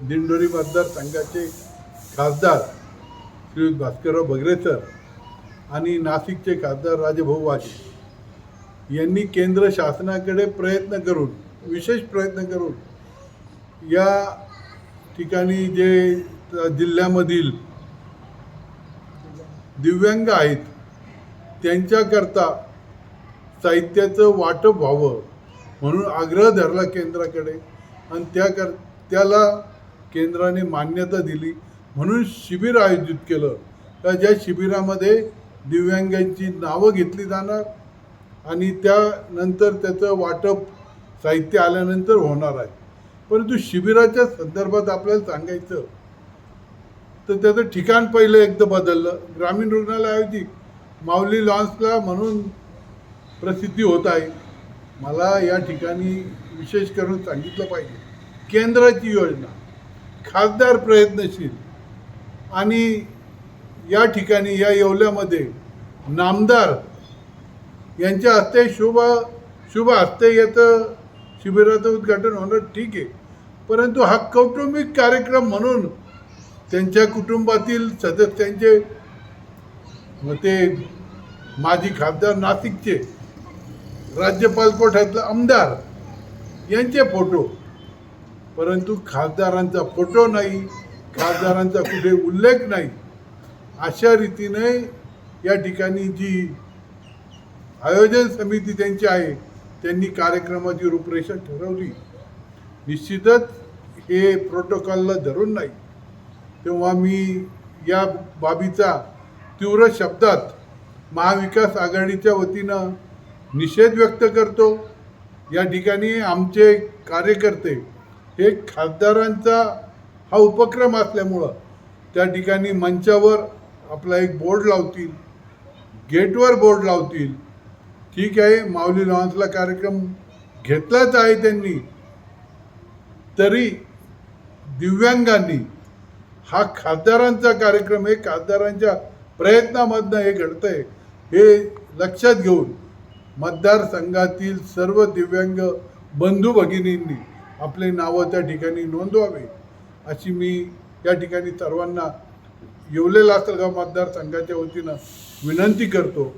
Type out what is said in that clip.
दिंडोरी मतदारसंघाचे खासदार श्री भास्करराव बगरेसर आणि नाशिकचे खासदार राजभाऊ वाजे यांनी केंद्र शासनाकडे प्रयत्न करून विशेष प्रयत्न करून या ठिकाणी जे जिल्ह्यामधील दिव्यांग आहेत त्यांच्याकरता साहित्याचं वाटप व्हावं म्हणून आग्रह धरला केंद्राकडे. आणि त्या कर त्याला केंद्राने मान्यता दिली म्हणून शिबिर आयोजित केलं. तर ज्या शिबिरामध्ये दिव्यांगांची नावं घेतली जाणार आणि त्यानंतर त्याचं वाटप साहित्य आल्यानंतर होणार आहे. परंतु शिबिराच्या संदर्भात आपल्याला सांगायचं तर त्याचं ठिकाण पहिलं एकदा बदललं. ग्रामीण रुग्णालयाऐवजी माऊली लॉन्सला म्हणून प्रसिद्धी होत आहे. मला या ठिकाणी विशेष करून सांगितलं पाहिजे. केंद्राची योजना. खासदार प्रयत्नशील आणि या ठिकाणी या येवल्यामध्ये नामदार यांच्या हस्ते शुभ शुभ हस्ते याचं शिबिराचं उद्घाटन होणं ठीक आहे. परंतु हा कौटुंबिक कार्यक्रम म्हणून त्यांच्या कुटुंबातील सदस्यांचे मग ते माजी खासदार नाशिकचे राज्यपाल कोठातले आमदार यांचे फोटो परंतु खासदारांचा फोटो नाही खासदारांचा कुठे उल्लेख नाही. अशा रीतीने या ठिकाणी जी आयोजन समिती त्यांची आहे त्यांनी कार्यक्रमाची रूपरेषा ठरवली. निश्चितच हे प्रोटोकॉलला धरून नाही. तेव्हा मी या बाबीचा तीव्र शब्दात महाविकास आघाडीच्या वतीनं निषेध व्यक्त करतो. या ठिकाणी आमचे कार्यकर्ते हे खासदारांचा हा उपक्रम असल्यामुळं त्या ठिकाणी मंचावर आपला एक बोर्ड लावतील गेटवर बोर्ड लावतील. ठीक आहे माऊली लॉन्सला कार्यक्रम घेतलाच आहे त्यांनी. तरी दिव्यांगांनी हा खासदारांचा कार्यक्रम हे खासदारांच्या प्रयत्नामधनं हे घडतंय हे लक्षात घेऊन मतदारसंघातील सर्व दिव्यांग बंधू भगिनींनी आपले नावं त्या ठिकाणी नोंदवावी अशी मी या ठिकाणी सर्वांना येवले लासलगाव मतदारसंघाच्या वतीनं विनंती करतो.